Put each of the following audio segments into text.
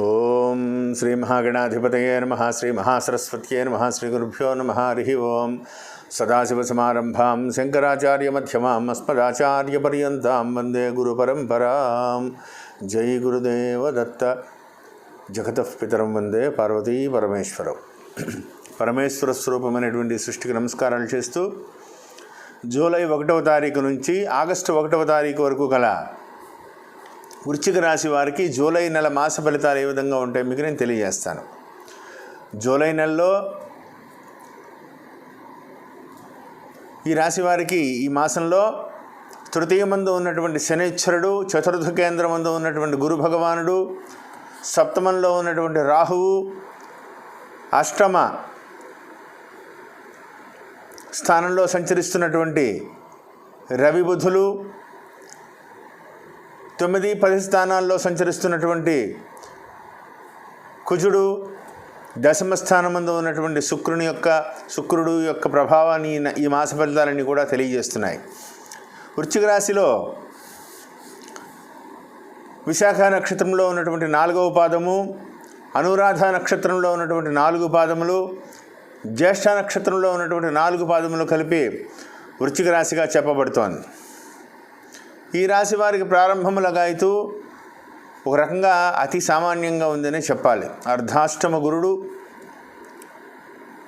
ఓం శ్రీ మహాగణాధిపతయే నమ శ్రీ మహాసరస్వత్యే నమ శ్రీ గురుభ్యో నమ హరి ఓం. సదాశివసమారంభాం శంకరాచార్యమధ్యమాం అస్మదాచార్యపర్యంతాం వందే గురుపరంపరాం జై గురుదేవదత్త. జగతః పితరం వందే పార్వతీ పరమేశ్వరం. పరమేశ్వర స్వరూపమైనటువంటి సృష్టికి నమస్కారాలు చేస్తూ జూలై ఒకటవ తారీఖు నుంచి ఆగస్టు ఒకటవ తారీఖు వరకు గల వృశ్చిక రాశి వారికి జూలై నెల మాస ఫలితాలు ఏ విధంగా ఉంటాయి మీకు నేను తెలియజేస్తాను. జూలై నెలలో ఈ రాశి వారికి ఈ మాసంలో తృతీయ మందు ఉన్నటువంటి శనిశ్వరుడు చతుర్థ కేంద్రం మందు ఉన్నటువంటి గురు భగవానుడు సప్తమంలో ఉన్నటువంటి రాహువు అష్టమ స్థానంలో సంచరిస్తున్నటువంటి రవి బుధులు తొమ్మిది పది స్థానాల్లో సంచరిస్తున్నటువంటి కుజుడు దశమ స్థానమందు ఉన్నటువంటి శుక్రుని యొక్క శుక్రుడు యొక్క ప్రభావాన్ని ఈ మాస ఫలితాలన్నీ కూడా తెలియజేస్తున్నాయి. వృశ్చిక రాశిలో విశాఖ నక్షత్రంలో ఉన్నటువంటి నాలుగవ పాదము అనురాధ నక్షత్రంలో ఉన్నటువంటి నాలుగు పాదములు జ్యేష్ఠ నక్షత్రంలో ఉన్నటువంటి నాలుగు పాదములు కలిపి వృశ్చిక రాశిగా చెప్పబడుతోంది. ఈ రాశి వారికి ప్రారంభములుగా అయితే ఒక రకంగా అతి సామాన్యంగా ఉందనే చెప్పాలి. అర్ధాష్టమ గురుడు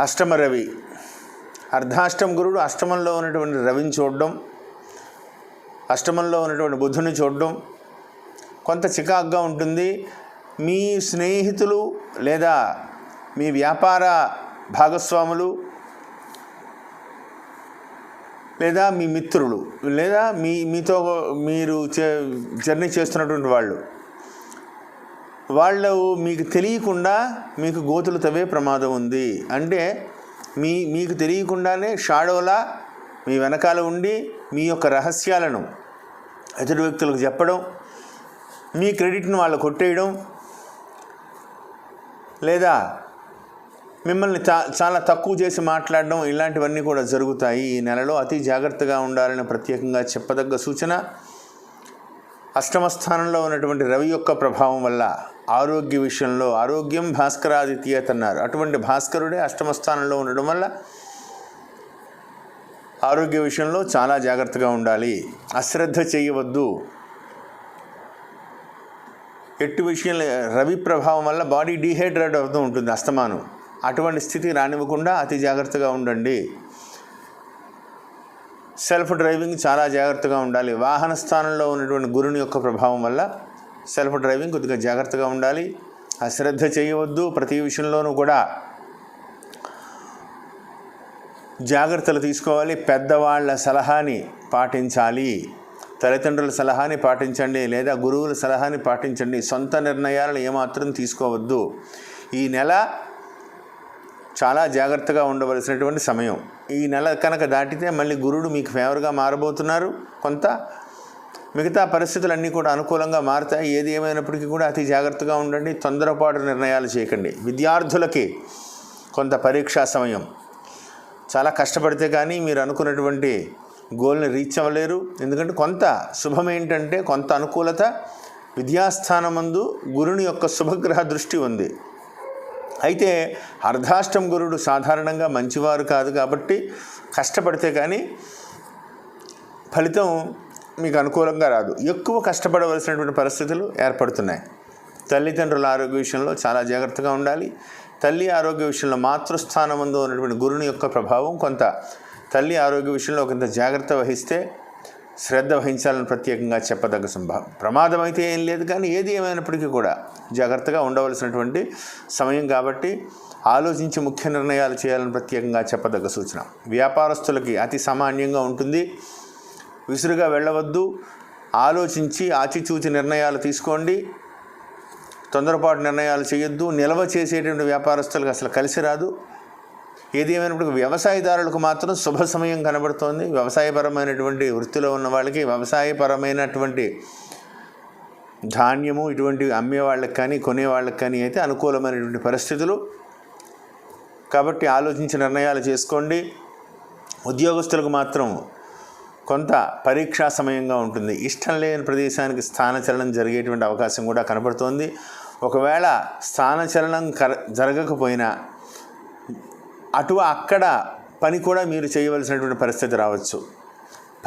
అష్టమ రవి. అర్ధాష్టమ గురుడు అష్టమంలో ఉన్నటువంటి రవిని చూడడం అష్టమంలో ఉన్నటువంటి బుధుని చూడడం కొంత చికాగ్గా ఉంటుంది. మీ స్నేహితులు లేదా మీ వ్యాపార భాగస్వాములు లేదా మీ మిత్రులు లేదా మీ మీతో మీరు చే జర్నీ చేస్తున్నటువంటి వాళ్ళు. వాళ్ళు మీకు తెలియకుండా మీకు గోతులు తవ్వే ప్రమాదం ఉంది. అంటే మీ మీకు తెలియకుండానే షాడోలా మీ వెనకాల ఉండి మీ యొక్క రహస్యాలను ఎదుటి వ్యక్తులకు చెప్పడం మీ క్రెడిట్ను వాళ్ళు కొట్టేయడం లేదా మిమ్మల్ని చాలా తక్కువ చేసి మాట్లాడడం ఇలాంటివన్నీ కూడా జరుగుతాయి. ఈ నెలలో అతి జాగ్రత్తగా ఉండాలని ప్రత్యేకంగా చెప్పదగ్గ సూచన అష్టమ స్థానంలో ఉన్నటువంటి రవి యొక్క ప్రభావం వల్ల ఆరోగ్య విషయంలో ఆరోగ్యం భాస్కరాదిత్యత అన్నారు. అటువంటి భాస్కరుడే అష్టమ స్థానంలో ఉండడం వల్ల ఆరోగ్య విషయంలో చాలా జాగ్రత్తగా ఉండాలి. అశ్రద్ధ చేయవద్దు. ఎట్టు విషయంలో రవి ప్రభావం వల్ల బాడీ డీహైడ్రేట్ అవుతూ ఉంటుంది అస్తమానం. అటువంటి స్థితి రానివ్వకుండా అతి జాగ్రత్తగా ఉండండి. సెల్ఫ్ డ్రైవింగ్ చాలా జాగ్రత్తగా ఉండాలి. వాహన స్థానంలో ఉన్నటువంటి గురుని యొక్క ప్రభావం వల్ల సెల్ఫ్ డ్రైవింగ్ కొద్దిగా జాగ్రత్తగా ఉండాలి. అశ్రద్ధ చేయవద్దు. ప్రతి విషయంలోనూ కూడా జాగ్రత్తలు తీసుకోవాలి. పెద్దవాళ్ళ సలహాని పాటించాలి. తల్లిదండ్రుల సలహాని పాటించండి లేదా గురువుల సలహాని పాటించండి. సొంత నిర్ణయాలను ఏమాత్రం తీసుకోవద్దు. ఈ నెల చాలా జాగ్రత్తగా ఉండవలసినటువంటి సమయం. ఈ నెల కనుక దాటితే మళ్ళీ గురుడు మీకు ఫేవర్గా మారబోతున్నారు. కొంత మిగతా పరిస్థితులన్నీ కూడా అనుకూలంగా మారుతాయి. ఏది ఏమైనప్పటికీ కూడా అతి జాగ్రత్తగా ఉండండి. తొందరపాటు నిర్ణయాలు చేయకండి. విద్యార్థులకి కొంత పరీక్షా సమయం. చాలా కష్టపడితే కానీ మీరు అనుకున్నటువంటి గోల్ని రీచ్ అవ్వలేరు. ఎందుకంటే కొంత శుభం ఏంటంటే కొంత అనుకూలత విద్యాస్థానమందు గురుని యొక్క శుభగ్రహ దృష్టి ఉంది. అయితే అర్ధాష్టం గురుడు సాధారణంగా మంచివారు కాదు కాబట్టి కష్టపడితే కానీ ఫలితం మీకు అనుకూలంగా రాదు. ఎక్కువ కష్టపడవలసినటువంటి పరిస్థితులు ఏర్పడుతున్నాయి. తల్లిదండ్రుల ఆరోగ్య విషయంలో చాలా జాగ్రత్తగా ఉండాలి. తల్లి ఆరోగ్య విషయంలో మాతృస్థానం ఉన్నటువంటి గురుని యొక్క ప్రభావం కొంత. తల్లి ఆరోగ్య విషయంలో కొంత జాగ్రత్త వహిస్తే శ్రద్ధ వహించాలని ప్రత్యేకంగా చెప్పదగ్గ సంభవం. ప్రమాదం అయితే ఏం లేదు కానీ ఏది ఏమైనప్పటికీ కూడా జాగ్రత్తగా ఉండవలసినటువంటి సమయం కాబట్టి ఆలోచించి ముఖ్య నిర్ణయాలు చేయాలని ప్రత్యేకంగా చెప్పదగ్గ సూచన. వ్యాపారస్తులకి అతి సామాన్యంగా ఉంటుంది. విసురుగా వెళ్ళవద్దు. ఆలోచించి ఆచిచూచి నిర్ణయాలు తీసుకోండి. తొందరపాటు నిర్ణయాలు చేయొద్దు. నిల్వ చేసేటువంటి వ్యాపారస్తులకు అసలు కలిసి రాదు. ఏది ఏమైనప్పటికీ వ్యవసాయదారులకు మాత్రం శుభ సమయం కనబడుతోంది. వ్యవసాయపరమైనటువంటి వృత్తిలో ఉన్న వాళ్ళకి వ్యవసాయపరమైనటువంటి ధాన్యము ఇటువంటి అమ్మే వాళ్ళకి కానీ కొనే వాళ్ళకి కానీ అయితే అనుకూలమైనటువంటి పరిస్థితులు. కాబట్టి ఆలోచించి నిర్ణయాలు చేసుకోండి. ఉద్యోగస్తులకు మాత్రం కొంత పరీక్షా సమయంగా ఉంటుంది. ఇష్టం లేని ప్రదేశానికి స్థానచలనం జరిగేటువంటి అవకాశం కూడా కనబడుతోంది. ఒకవేళ స్థానచలనం కర జరగకపోయినా అటు అక్కడ పని కూడా మీరు చేయవలసినటువంటి పరిస్థితి రావచ్చు.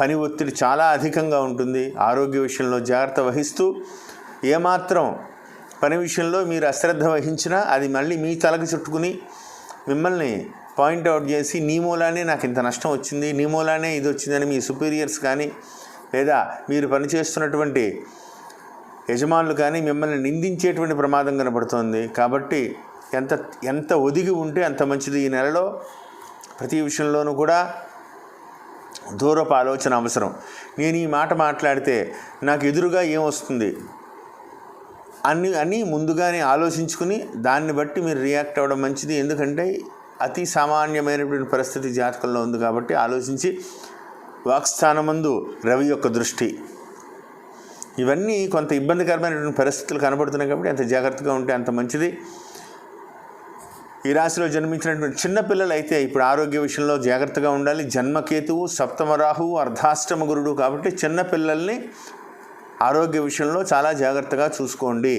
పని ఒత్తిడి చాలా అధికంగా ఉంటుంది. ఆరోగ్య విషయంలో జాగ్రత్త వహిస్తూ ఏమాత్రం పని విషయంలో మీరు అశ్రద్ధ వహించినా అది మళ్ళీ మీ తలకు చుట్టుకుని మిమ్మల్ని పాయింట్అవుట్ చేసి నీ మూలానే నాకు ఇంత నష్టం వచ్చింది నీ మూలానే ఇది వచ్చిందని మీ సుపీరియర్స్ కానీ లేదా మీరు పనిచేస్తున్నటువంటి యజమానులు కానీ మిమ్మల్ని నిందించేటువంటి ప్రమాదం కనబడుతోంది కాబట్టి ఎంత ఎంత ఒదిగి ఉంటే అంత మంచిది. ఈ నెలలో ప్రతి విషయంలోనూ కూడా దూరపు ఆలోచన అవసరం. నేను ఈ మాట మాట్లాడితే నాకు ఎదురుగా ఏమొస్తుంది అన్ని అని ముందుగానే ఆలోచించుకుని దాన్ని బట్టి మీరు రియాక్ట్ అవ్వడం మంచిది. ఎందుకంటే అతి సామాన్యమైనటువంటి పరిస్థితి జాతకంలో ఉంది కాబట్టి ఆలోచించి వాక్స్థానమందు రవి యొక్క దృష్టి. ఇవన్నీ కొంత ఇబ్బందికరమైనటువంటి పరిస్థితులు కనబడుతున్నాయి కాబట్టి అంత జాగ్రత్తగా ఉంటే అంత మంచిది. ఈ రాశిలో జన్మించినటువంటి చిన్నపిల్లలు అయితే ఇప్పుడు ఆరోగ్య విషయంలో జాగ్రత్తగా ఉండాలి. జన్మకేతువు సప్తమ రాహువు అర్ధాష్టమ గురుడు కాబట్టి చిన్నపిల్లల్ని ఆరోగ్య విషయంలో చాలా జాగ్రత్తగా చూసుకోండి.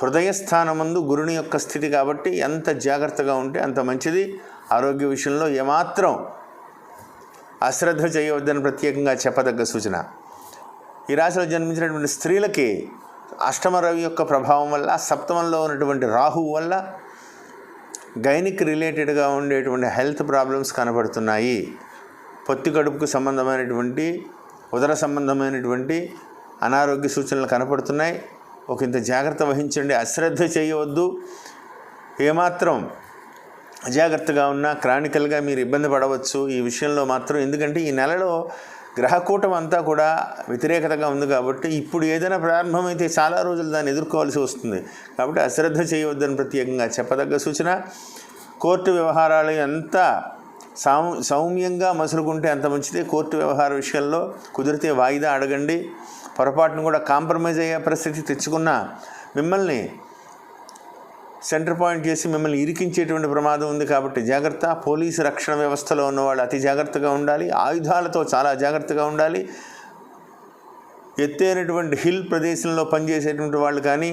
హృదయస్థానమందు గురుని యొక్క స్థితి కాబట్టి ఎంత జాగ్రత్తగా ఉంటే అంత మంచిది. ఆరోగ్య విషయంలో ఏమాత్రం అశ్రద్ధ చేయవద్దని ప్రత్యేకంగా చెప్పదగ్గ సూచన. ఈ రాశిలో జన్మించినటువంటి స్త్రీలకి అష్టమ రవి యొక్క ప్రభావం వల్ల సప్తమంలో ఉన్నటువంటి రాహువు వల్ల గైనిక్ రిలేటెడ్గా ఉండేటువంటి హెల్త్ ప్రాబ్లమ్స్ కనబడుతున్నాయి. పొత్తి కడుపుకు సంబంధమైనటువంటి ఉదర సంబంధమైనటువంటి అనారోగ్య సూచనలు కనపడుతున్నాయి. ఒక ఇంత జాగ్రత్త వహించండి అశ్రద్ధ చేయవద్దు. ఏమాత్రం అజాగ్రత్తగా ఉన్నా క్రానికల్గా మీరు ఇబ్బంది పడవచ్చు. ఈ విషయంలో మాత్రం ఎందుకంటే ఈ నెలలో గ్రహకూటం అంతా కూడా వ్యతిరేకతగా ఉంది కాబట్టి ఇప్పుడు ఏదైనా ప్రారంభమైతే చాలా రోజులు దాన్ని ఎదుర్కోవాల్సి వస్తుంది. కాబట్టి అశ్రద్ధ చేయవద్దని ప్రత్యేకంగా చెప్పదగ్గ సూచన కోర్టు వ్యవహారాలు ఎంత సౌ సౌమ్యంగా మసులుకుంటే అంత మంచిది. కోర్టు వ్యవహార విషయంలో కుదిరితే వాయిదా అడగండి. పొరపాటును కూడా కాంప్రమైజ్ అయ్యే పరిస్థితి తెచ్చుకున్న మిమ్మల్ని సెంటర్ పాయింట్ చేసి మిమ్మల్ని ఇరికించేటువంటి ప్రమాదం ఉంది కాబట్టి జాగ్రత్త. పోలీసు రక్షణ వ్యవస్థలో ఉన్నవాళ్ళు అతి జాగ్రత్తగా ఉండాలి. ఆయుధాలతో చాలా జాగ్రత్తగా ఉండాలి. ఎత్తైనటువంటి హిల్ ప్రదేశంలో పనిచేసేటువంటి వాళ్ళు కానీ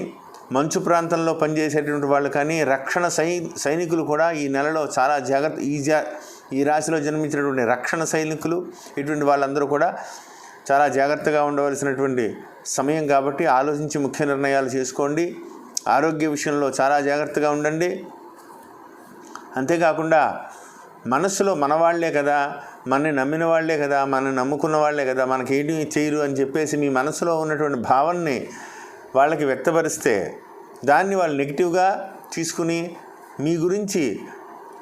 మంచు ప్రాంతంలో పనిచేసేటువంటి వాళ్ళు కానీ రక్షణ సై సైనికులు కూడా ఈ నెలలో చాలా జాగ్రత్త ఈ జా ఈ రాశిలో జన్మించినటువంటి రక్షణ సైనికులు ఇటువంటి వాళ్ళందరూ కూడా చాలా జాగ్రత్తగా ఉండవలసినటువంటి సమయం కాబట్టి ఆలోచించి ముఖ్య నిర్ణయాలు చేసుకోండి. ఆరోగ్య విషయంలో చాలా జాగ్రత్తగా ఉండండి. అంతేకాకుండా మనస్సులో మన వాళ్ళే కదా మనని నమ్మిన వాళ్ళే కదా మనని నమ్ముకున్న వాళ్ళే కదా మనకేంటి చేయరు అని చెప్పేసి మీ మనసులో ఉన్నటువంటి భావనని వాళ్ళకి వ్యక్తపరిస్తే దాన్ని వాళ్ళు నెగిటివ్గా తీసుకుని మీ గురించి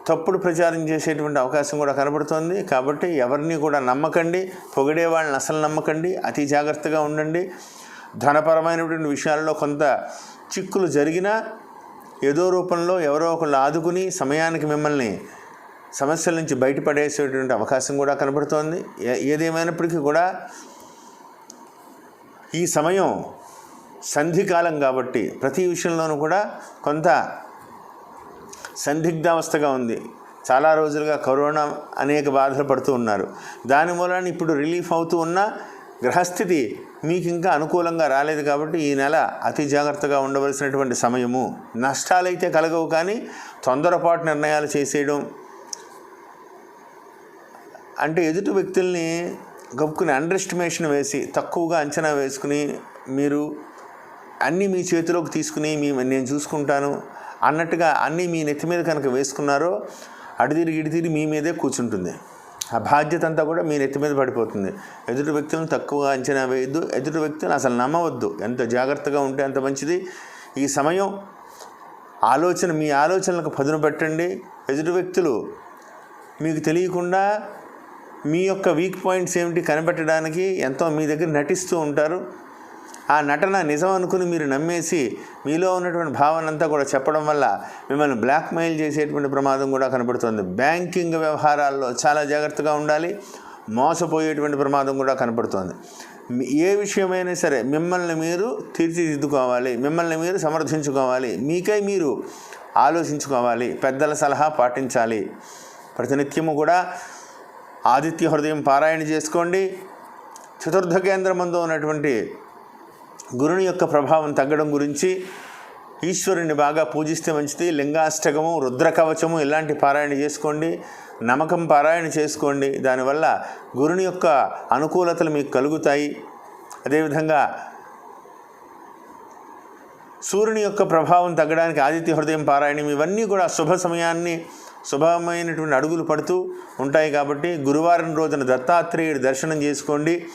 తప్పుడు ప్రచారం చేసేటువంటి అవకాశం కూడా కనబడుతోంది. కాబట్టి ఎవరిని కూడా నమ్మకండి పొగిడే వాళ్ళని అసలు నమ్మకండి అతి జాగ్రత్తగా ఉండండి. ధనపరమైనటువంటి విషయాల్లో కొంత చిక్కులు జరిగినా ఏదో రూపంలో ఎవరో ఒకళ్ళు ఆదుకుని సమయానికి మిమ్మల్ని సమస్యల నుంచి బయటపడేసేటువంటి అవకాశం కూడా కనబడుతోంది. ఏ ఏదేమైనప్పటికీ కూడా ఈ సమయం సంధికాలం కాబట్టి ప్రతి విషయంలోనూ కూడా కొంత సందిగ్ధావస్థగా ఉంది. చాలా రోజులుగా కరోనా అనేక బాధలు పడుతూ ఉన్నారు. దాని మూలాన ఇప్పుడు రిలీఫ్ అవుతూ ఉన్న గ్రహస్థితి మీకు ఇంకా అనుకూలంగా రాలేదు కాబట్టి ఈ నెల అతి జాగ్రత్తగా ఉండవలసినటువంటి సమయము. నష్టాలైతే కలగవు కానీ తొందరపాటు నిర్ణయాలు చేసేయడం. అంటే ఎదుటి వ్యక్తుల్ని గప్పుకుని అండర్ ఎస్టిమేషన్ వేసి తక్కువగా అంచనా వేసుకుని మీరు అన్నీ మీ చేతిలోకి తీసుకుని మీ నేను చూసుకుంటాను అన్నట్టుగా అన్నీ మీ నెత్తి మీద కనుక వేసుకున్నారో అడిదిరిగి ఇడిదిరి మీ మీదే కూర్చుంటుంది. ఆ బాధ్యత అంతా కూడా మీ నెత్తి మీద పడిపోతుంది. ఎదుటి వ్యక్తులను తక్కువగా అంచనా వేయద్దు. ఎదుటి వ్యక్తులను అసలు నమ్మవద్దు. ఎంత జాగ్రత్తగా ఉంటే అంత మంచిది. ఈ సమయం ఆలోచన మీ ఆలోచనలకు పదును పెట్టండి. ఎదుటి వ్యక్తులు మీకు తెలియకుండా మీ యొక్క వీక్ పాయింట్స్ ఏమిటి కనిపెట్టడానికి ఎంతో మీ దగ్గర నటిస్తూ ఉంటారు. ఆ నటన నిజం అనుకుని మీరు నమ్మేసి మీలో ఉన్నటువంటి భావన అంతా కూడా చెప్పడం వల్ల మిమ్మల్ని బ్లాక్మెయిల్ చేసేటువంటి ప్రమాదం కూడా కనపడుతుంది. బ్యాంకింగ్ వ్యవహారాల్లో చాలా జాగ్రత్తగా ఉండాలి. మోసపోయేటువంటి ప్రమాదం కూడా కనపడుతుంది. ఏ విషయమైనా సరే మిమ్మల్ని మీరు తీర్చిదిద్దుకోవాలి. మిమ్మల్ని మీరు సమర్థించుకోవాలి. మీకై మీరు ఆలోచించుకోవాలి. పెద్దల సలహా పాటించాలి. ప్రతినిత్యము కూడా ఆదిత్య హృదయం పారాయణ చేసుకోండి. చతుర్థ కేంద్రమందు ఉన్నటువంటి గురుని యొక్క ప్రభావం తగ్గడం గురించి ఈశ్వరుని బాగా పూజిస్తే మంచిది. లింగాష్టకము రుద్రకవచము ఇలాంటి పారాయణ చేసుకోండి. నమ్మకం పారాయణ చేసుకోండి. దానివల్ల గురుని యొక్క అనుకూలతలు మీకు కలుగుతాయి. అదేవిధంగా సూర్యుని యొక్క ప్రభావం తగ్గడానికి ఆదిత్య హృదయం పారాయణం ఇవన్నీ కూడా శుభ సమయాన్ని శుభమైనటువంటి అడుగులు పడుతూ ఉంటాయి కాబట్టి గురువారం రోజున దత్తాత్రేయుడి దర్శనం చేసుకోండి.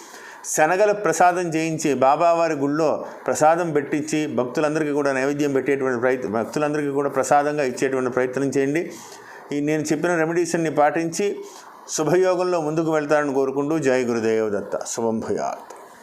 శనగల ప్రసాదం చేయించి బాబావారి గుళ్ళో ప్రసాదం పెట్టించి భక్తులందరికీ కూడా నైవేద్యం పెట్టేటువంటి ప్రయత్నం భక్తులందరికీ కూడా ప్రసాదంగా ఇచ్చేటువంటి ప్రయత్నం చేయండి. ఈ నేను చెప్పిన రెమెడీస్ని పాటించి శుభయోగంలో ముందుకు వెళ్తారని కోరుకుంటూ జై గురుదేవ్ దత్త. శుభం భూయాత్.